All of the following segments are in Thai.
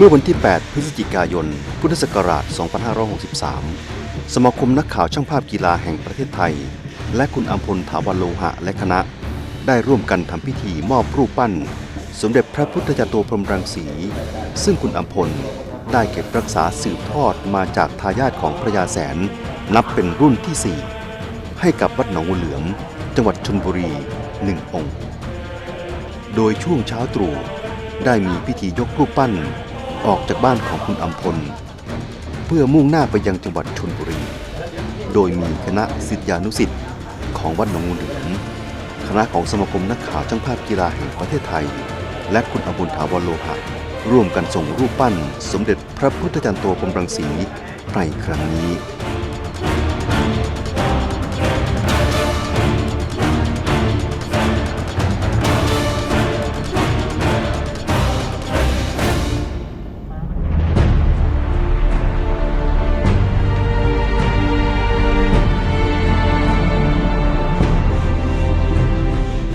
เมื่อวันที่ 8 พฤศจิกายน พุทธศักราช 2563 สมาคมนักข่าวช่างภาพกีฬาแห่งประเทศไทย และคุณอัมพลถาวรโลหะและคณะ ได้ร่วมกันทำพิธีมอบรูปปั้น สมเด็จพระพุทธจารโตพรหมรังสี ซึ่งคุณอัมพลได้เก็บรักษาสืบทอดมาจากทายาทของพระยาแสน นับเป็นรุ่นที่ 4 ให้กับวัดหนองงูเหลือม จังหวัดชลบุรีหนึ่งองค์ โดยช่วงเช้าตรู่ได้มีพิธียกรูปปั้น ออกจากบ้านของคุณอัมพล เพื่อมุ่งหน้าไปยังจังหวัดชลบุรี โดยมีคณะศิษยานุศิษย์ของวัดหนองงูเหลือมคณะของสมาคมนักข่าวช่างภาพกีฬาแห่งประเทศไทย และคุณอบุญถาวรโลหะร่วมกันส่งรูปปั้น สมเด็จพระพุทธจารย์โตกรมรังสีในครั้งนี้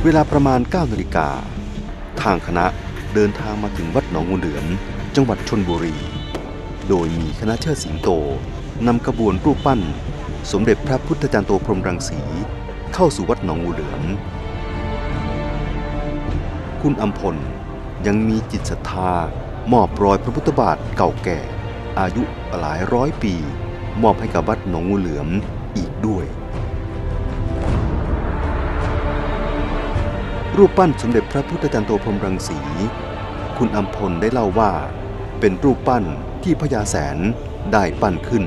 เวลาประมาณ9นาฬิกา ทางคณะเดินทางมาถึงวัดหนองงูเหลือม จังหวัดชนบุรี โดยมีคณะเชิดสิงโตนำขบวนรูปปั้น สมเด็จพระพุทธจารย์โตพรหมรังสี เข้าสู่วัดหนองงูเหลือม คุณอัมพลยังมีจิตศรัทธามอบรอยพระพุทธบาทเก่าแก่ อายุหลายร้อยปี มอบให้กับวัดหนองงูเหลือมอีกด้วย รูปปั้นสมเด็จพระพุทธจารย์โตพรมรังสี คุณอัมพลได้เล่าว่า เป็นรูปปั้นที่พญาแสนได้ปั้นขึ้น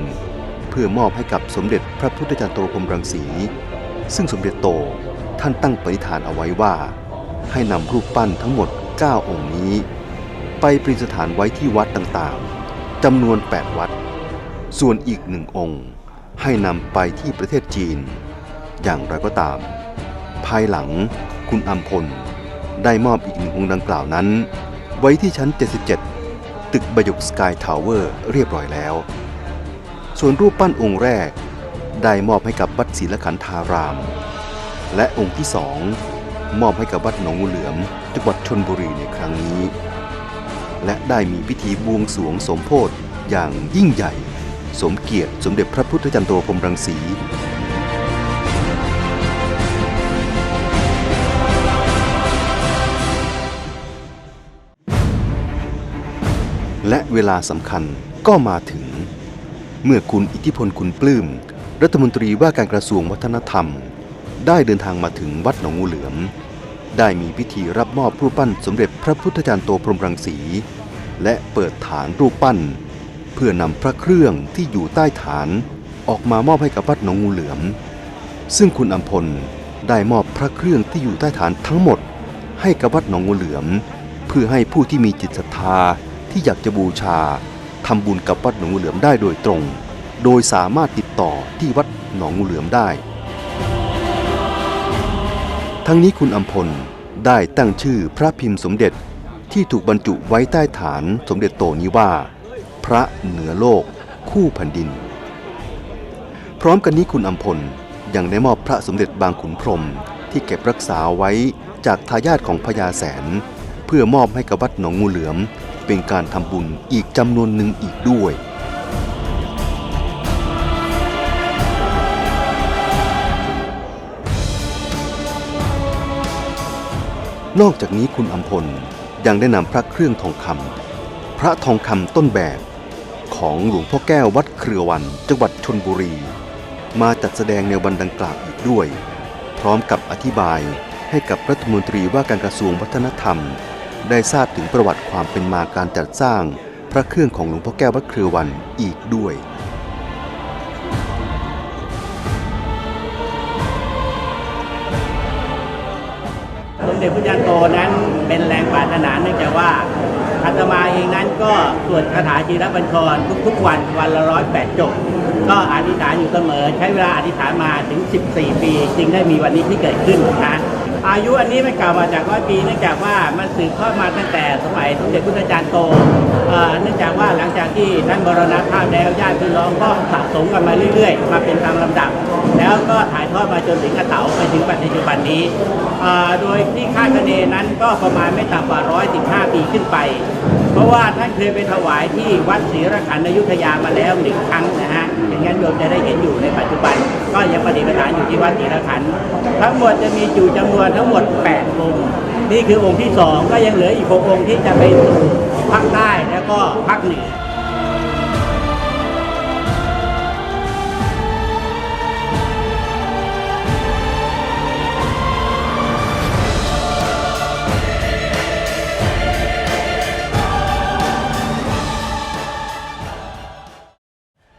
เพื่อมอบให้กับสมเด็จพระพุทธจารย์โตพรมรังสี ซึ่งสมเด็จโตท่านตั้งปณิธานเอาไว้ว่า ให้นำรูปปั้นทั้งหมด 9 องค์นี้ ไปประดิษฐานไว้ที่วัดต่างๆจำนวน 8 วัด ส่วนอีกหนึ่งองค์ให้นำไปที่ประเทศจีน อย่างไรก็ตาม ภายหลัง คุณอัมพล ได้มอบอีกหนึ่งองค์ดังกล่าวนั้น ไว้ที่ชั้น 77 ตึกบยกสกายทาวเวอร์เรียบร้อยแล้ว ส่วนรูปปั้นองค์แรก ได้มอบให้กับวัดศรีลขันธาราม และองค์ที่สองมอบให้กับวัดหนองงูเหลือมจังหวัดชนบุรีในครั้งนี้ และได้มีพิธีบวงสวงสมโพธิอย่างยิ่งใหญ่ สมเกียรติสมเด็จพระพุทธจารย์โตพรมรังสี และเวลาสำคัญก็มาถึง เมื่อคุณอิทธิพลคุณปลื้ม รัฐมนตรีว่าการกระทรวงวัฒนธรรม ได้เดินทางมาถึงวัดหนองงูเหลือม ได้มีพิธีรับมอบรูปปั้นสมเด็จพระพุทธจารย์โตพรหมรังสี และเปิดฐานรูปปั้น เพื่อนำพระเครื่องที่อยู่ใต้ฐานออกมามอบให้กับวัดหนองงูเหลือม ซึ่งคุณอัมพลได้มอบพระเครื่องที่อยู่ใต้ฐานทั้งหมด ให้กับวัดหนองงูเหลือม เพื่อให้ผู้ที่มีจิตศรัทธา ที่อยากจะบูชาทำบุญกับวัดหนองงูเหลือมได้โดยตรง โดยสามารถติดต่อที่วัดหนองงูเหลือมได้ ทั้งนี้คุณอัมพลได้ตั้งชื่อพระพิมพ์สมเด็จที่ถูกบรรจุไว้ใต้ฐานสมเด็จโตนี้ว่า พระเหนือโลกคู่แผ่นดิน พร้อมกันนี้คุณอัมพลยังได้มอบพระสมเด็จบางขุนพรมที่เก็บรักษาไว้จากทายาทของพญาแสน เพื่อมอบให้กับวัดหนองงูเหลือม เป็นการทำบุญอีกจำนวนหนึ่งอีกด้วยนอกจากนี้คุณอัมพลยังได้นำพระเครื่องทองคำพระทองคำต้นแบบ ของหลวงพ่อแก้ววัดเครือวันจังหวัดชนบุรี มาจัดแสดงในวันดังกล่าวอีกด้วย พร้อมกับอธิบายให้กับรัฐมนตรีว่าการกระทรวงวัฒนธรรม ได้ทราบถึงประวัติความเป็นมาการจัดสร้างพระเครื่องของหลวงพ่อแก้ววัดเครือวันอีกด้วยสมเด็จพระเจ้าโตนั้นเป็นแรงปรารถนาเนื่องจากว่าอาตมาเองนั้นก็สวดคาถาจีรบัญชรทุกๆวันวันละร้อยแปดจบ ก็อธิษฐานอยู่เสมอ ใช้เวลาอธิษฐานมาถึง 14 ปี จึงได้มีวันนี้ที่เกิดขึ้นนะ อายุอันนี้มันกล่ามาจากร้อยปีเนื่องจากว่ามันสืบทอดมาตั้งแต่สมัยสมเด็จพุทธจารย์โตเนื่องจากว่าหลังจากที่ท่านบรณภาพแล้วญาติพี่น้องก็สะสมกันมาเรื่อยๆ มาเป็นตามลำดับ แล้วก็ถ่ายทอดมาจนถึงกระเต๋าไปถึงปัจจุบันนี้ โดยที่คาคะเนนั้นก็ประมาณไม่ต่ำกว่า 115 ปีขึ้นไป เพราะว่าท่านเคยไปถวายที่วัดศรีระขันอยุธยามาแล้วหนึ่งครั้งนะฮะอย่างนั้นโยมจะได้เห็นอยู่ในปัจจุบัน ก็ยังปฏิปทานอยู่ที่วัดศรีระขันธ์ทั้งหมดจะมีอยู่จำนวนทั้งหมด8องค์นี่คือองค์ที่สองก็ยังเหลืออีก6องค์ที่จะไปสู่ภาคใต้แล้วก็ภาคเหนือ